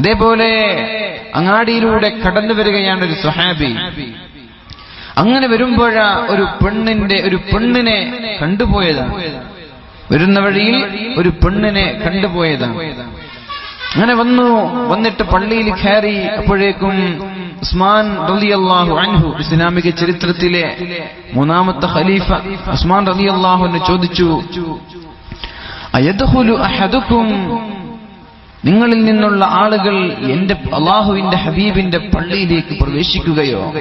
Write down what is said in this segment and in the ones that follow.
അതേപോലെ അങ്ങാടിയിലൂടെ കടന്നു വരികയാണ് ഒരു സുഹാബി അങ്ങനെ വരുമ്പോഴാ ഒരു പെണ്ണിന്റെ ഒരു പെണ്ണിനെ കണ്ടുപോയതാണ്. വരുന്ന വഴിയിൽ ഒരു പെണ്ണിനെ കണ്ടുപോയതാണ്. അങ്ങനെ വന്നു വന്നിട്ട് പള്ളിയിൽ കയറി അപ്പോഴേക്കും ഉസ്മാൻ റളിയല്ലാഹു അൻഹു ഇസ്ലാമിക ചരിത്രത്തിലെ മൂന്നാമത്തെ ഖലീഫ ഉസ്മാൻ റളിയല്ലാഹു ചോദിച്ചു അയദ്ഖുലു അഹദുക്കും നിങ്ങളിൽ നിന്നുള്ള ആളുകൾ എന്റെ അള്ളാഹുവിന്റെ ഹബീബിന്റെ പള്ളിയിലേക്ക് പ്രവേശിക്കുകയോ?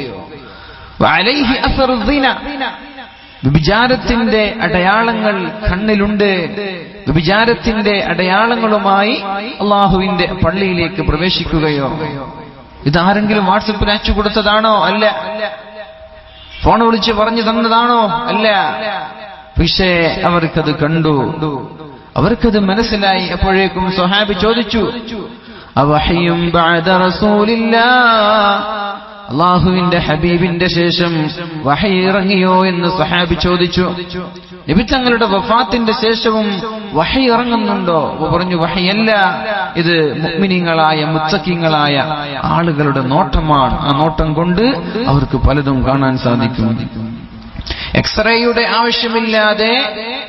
വിഭിചാരത്തിന്റെ അടയാളങ്ങൾ കണ്ണിലുണ്ട്. വിഭിചാരത്തിന്റെ അടയാളങ്ങളുമായി അള്ളാഹുവിന്റെ പള്ളിയിലേക്ക് പ്രവേശിക്കുകയോ? ഇതാരെങ്കിലും വാട്സപ്പിൽ അയച്ചു കൊടുത്തതാണോ? അല്ല. ഫോൺ വിളിച്ച് പറഞ്ഞു തന്നതാണോ? അല്ല. പക്ഷേ അവർക്കത് കണ്ടു. അവർക്കത് മനസ്സിലായി. അപ്പോഴേക്കും സ്വഹാബി ചോദിച്ചു അള്ളാഹുവിന്റെ ഹബീബിന്റെ ശേഷം വഹി ഇറങ്ങിയോ എന്ന് സഹാബി ചോദിച്ചു. നബി തങ്ങളുടെ വഫാത്തിന്റെ ശേഷവും വഹി ഇറങ്ങുന്നുണ്ടോ? അപ്പൊ പറഞ്ഞു വഹയല്ല ഇത് മുഗ്മിനിങ്ങളായ മുത്തക്കിങ്ങളായ ആളുകളുടെ നോട്ടമാണ്. ആ നോട്ടം കൊണ്ട് അവർക്ക് പലതും കാണാൻ സാധിക്കും. എക്സ്റേയുടെ ആവശ്യമില്ലാതെ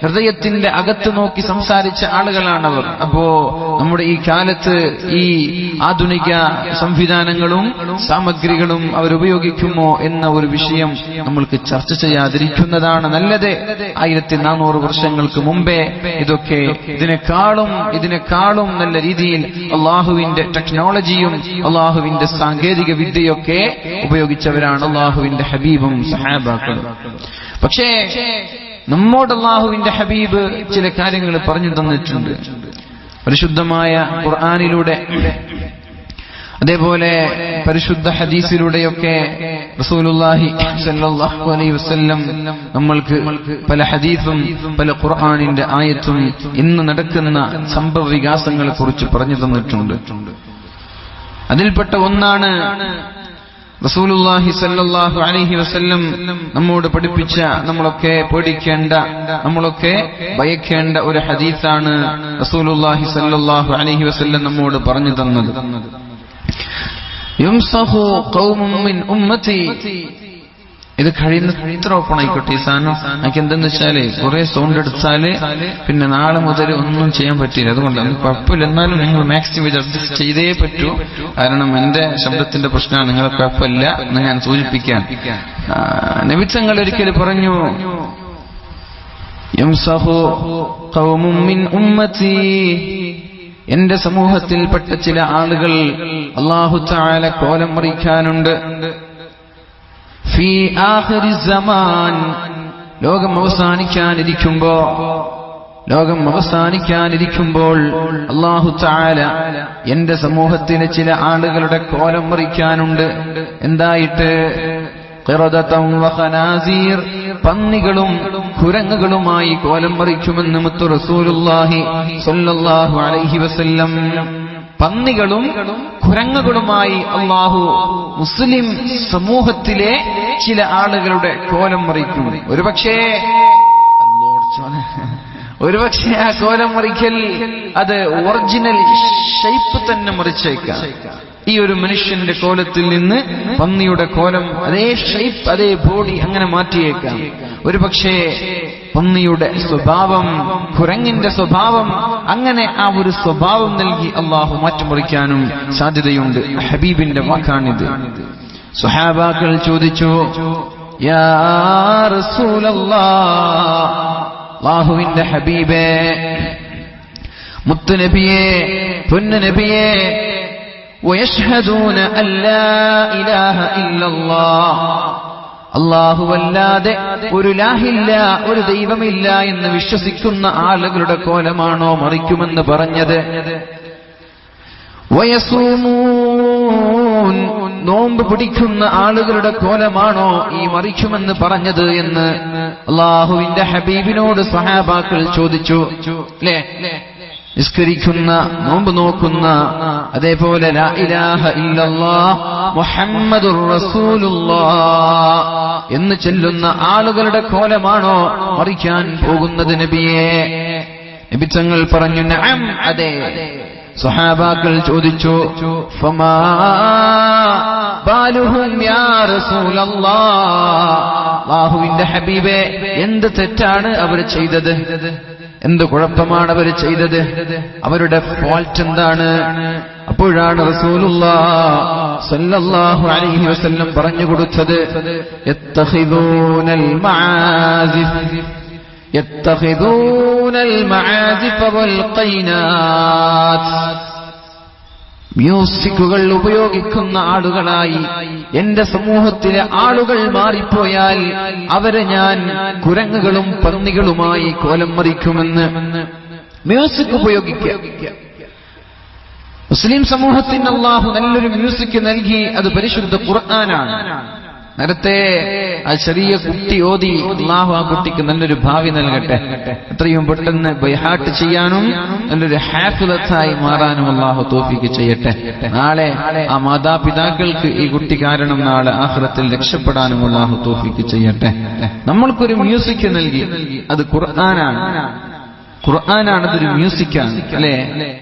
ഹൃദയത്തിന്റെ അകത്ത് നോക്കി സംസാരിച്ച ആളുകളാണവർ. അപ്പോ നമ്മുടെ ഈ കാലത്ത് ഈ ആധുനിക സംവിധാനങ്ങളും സാമഗ്രികളും അവരുപയോഗിക്കുമോ എന്ന ഒരു വിഷയം നമ്മൾക്ക് ചർച്ച ചെയ്യാതിരിക്കുന്നതാണ് നല്ലത്. ആയിരത്തി നാനൂറ് വർഷങ്ങൾക്ക് മുമ്പേ ഇതൊക്കെ ഇതിനേക്കാളും ഇതിനേക്കാളും നല്ല രീതിയിൽ അള്ളാഹുവിന്റെ ടെക്നോളജിയും അള്ളാഹുവിന്റെ സാങ്കേതിക വിദ്യയൊക്കെ ഉപയോഗിച്ചവരാണ് അള്ളാഹുവിന്റെ ഹബീബും സഹാബാക്കളും. പക്ഷേ നമ്മോട് അള്ളാഹുവിന്റെ ഹബീബ് ചില കാര്യങ്ങൾ പറഞ്ഞു തന്നിട്ടുണ്ട്. പരിശുദ്ധമായ ഖുർആാനിലൂടെ അതേപോലെ പരിശുദ്ധ ഹദീസിലൂടെയൊക്കെ അലൈഹി വസല്ലം നമ്മൾക്ക് പല ഹദീസും പല ഖുർആനിന്റെ ആയത്തും ഇന്ന് നടക്കുന്ന സംഭവ വികാസങ്ങളെ കുറിച്ച് പറഞ്ഞു തന്നിട്ടുണ്ട്. അതിൽപ്പെട്ട ഒന്നാണ് റസൂലുള്ളാഹി സല്ലല്ലാഹു അലൈഹി വസല്ലം നമ്മോട് പഠിപ്പിച്ച നമ്മളൊക്കെ പേടിക്കേണ്ട നമ്മളൊക്കെ ഭയക്കേണ്ട ഒരു ഹദീസാണ് റസൂലുള്ളാഹി സല്ലല്ലാഹു അലൈഹി വസല്ലം നമ്മോട് പറഞ്ഞു തന്നത്. യുംസഹു ഖൗമും മിൻ ഉമ്മത്തി ഇത് കഴിയുന്ന ഇത്ര ഓപ്പൺ ആയിക്കോട്ടെ ഈ സാധനം? എനിക്ക് എന്തെന്ന് വെച്ചാൽ കുറെ സൗണ്ട് എടുത്താൽ പിന്നെ നാളെ മുതൽ ഒന്നും ചെയ്യാൻ പറ്റില്ല. അതുകൊണ്ട് അത് കുഴപ്പമില്ല. എന്നാലും നിങ്ങൾ മാക്സിമം ഇത് അഡ്ജസ്റ്റ് ചെയ്തേ പറ്റൂ. കാരണം എന്റെ ശബ്ദത്തിന്റെ പ്രശ്നമാണ്. നിങ്ങളെ കുഴപ്പമില്ല. എന്ന് ഞാൻ സൂചിപ്പിക്കാൻ നബിച്ചങ്ങൾ ഒരിക്കൽ പറഞ്ഞു. എന്റെ സമൂഹത്തിൽപ്പെട്ട ചില ആളുകൾ അള്ളാഹു താല കോലം മറിക്കാനുണ്ട്. ഫീ ആഖിരി സമാൻ. ലോകം അവസാനിക്കാനിരിക്കുമ്പോ ലോകം അവസാനിക്കാനിരിക്കുമ്പോൾ അള്ളാഹു താല എന്റെ സമൂഹത്തിലെ ചില ആളുകളുടെ കോലം മറിക്കാനുണ്ട്. എന്തായിട്ട്? പന്നികളും കുരങ്ങുകളുമായി കോലം മറിക്കുമെന്ന് മുത്തു റസൂലുള്ളാഹി സ്വല്ലല്ലാഹു അലൈഹി വസല്ലം പന്നികളും കുരങ്ങുകളുമായി അള്ളാഹു മുസ്ലിം സമൂഹത്തിലെ ചില ആളുകളുടെ കോലം മറിക്കും. ഒരുപക്ഷേ ഒരുപക്ഷെ ആ കോലം മറിക്കൽ അത് ഒറിജിനൽ ഷേപ്പ് തന്നെ മറിച്ചേക്കാം. ഈ ഒരു മനുഷ്യന്റെ കോലത്തിൽ നിന്ന് പന്നിയുടെ കോലം അതേ ഷേപ്പ് അതേ ബോഡി അങ്ങനെ മാറ്റിയേക്കാം. ഒരുപക്ഷേ പന്നിയുടെ സ്വഭാവം കുരങ്ങിന്റെ സ്വഭാവം അങ്ങനെ ആ ഒരു സ്വഭാവം നൽകി അള്ളാഹു മാറ്റിമറിക്കാനും സാധ്യതയുണ്ട് ഹബീബിന്റെ വാക്കാണിത് സുഹാബാക്കൾ ചോദിച്ചു യാ അള്ളാഹുവിന്റെ ഹബീബേ മുത്തുനബിയെ പൊന്നുനബിയെ ويشهدون أن لا إله إلا الله അല്ലാഹുവല്ലാതെ ഒരു ലാഹില്ല ഒരു ദൈവമില്ല എന്ന് വിശ്വസിക്കുന്ന ആളുകളുടെ കോലമാണോ മറിക്കുമെന്ന് പറഞ്ഞത്? വയസൂമൂൻ നോമ്പ് പിടിക്കുന്ന ആളുകളുടെ കോലമാണോ ഈ മറിക്കുമെന്ന് പറഞ്ഞത് എന്ന് അള്ളാഹുവിന്റെ ഹബീബിനോട് സഹാബാക്കൾ ചോദിച്ചു. നിസ്കരിക്കുന്ന നോമ്പ് നോക്കുന്ന അതേപോലെ എന്ന് ചെല്ലുന്ന ആളുകളുടെ കോലമാണോ മറിക്കാൻ പോകുന്നത് നബിയെ? നബിച്ചങ്ങൾ പറഞ്ഞു നഅം അതെ. സഹാബാക്കൾ ചോദിച്ചു ഫമാ ബാലുഹും യാ ഹബീബെ എന്ത് തെറ്റാണ് അവർ ചെയ്തത്? എന്ത് കുഴപ്പമാണ് അവർ ചെയ്തത്? അവരുടെ ഫോൾട്ട് എന്താണ്? അപ്പോഴാണ് റസൂലുള്ളാഹു അലൈഹി വസല്ലം പറഞ്ഞു കൊടുത്തത് യത്തഖിദൂനൽ المعازف ഖൈനാത്ത്. മ്യൂസിക്കുകൾ ഉപയോഗിക്കുന്ന ആളുകളായി എന്റെ സമൂഹത്തിലെ ആളുകൾ മാറിപ്പോയാൽ അവരെ ഞാൻ കുരങ്ങുകളും പന്നികളുമായി കോലം മറിക്കുമെന്ന് മ്യൂസിക് ഉപയോഗിക്കുക മുസ്ലിം സമൂഹത്തിന് അള്ളാഹു നല്ലൊരു മ്യൂസിക് നൽകി അത് പരിശുദ്ധ ഖുർആനാണ്. നേരത്തെ ആ ചെറിയ കുട്ടി ഓതി അള്ളാഹു ആ കുട്ടിക്ക് നല്ലൊരു ഭാവി നൽകട്ടെ. എത്രയും പെട്ടെന്ന് ബൈഹാട്ട് ചെയ്യാനും നല്ലൊരു ഹാഫിലത്തായി മാറാനും അള്ളാഹു തോഫിക്ക് ചെയ്യട്ടെ. നാളെ ആ മാതാപിതാക്കൾക്ക് ഈ കുട്ടി കാരണം നാളെ ആഹ്റത്തിൽ രക്ഷപ്പെടാനും അള്ളാഹു തോഫിക്ക് ചെയ്യട്ടെ. നമ്മൾക്കൊരു മ്യൂസിക് നൽകി. അത് ഖുർആനാണ്. ഖുർആനാണ്. അതൊരു മ്യൂസിക്കാണ്. അല്ലേ?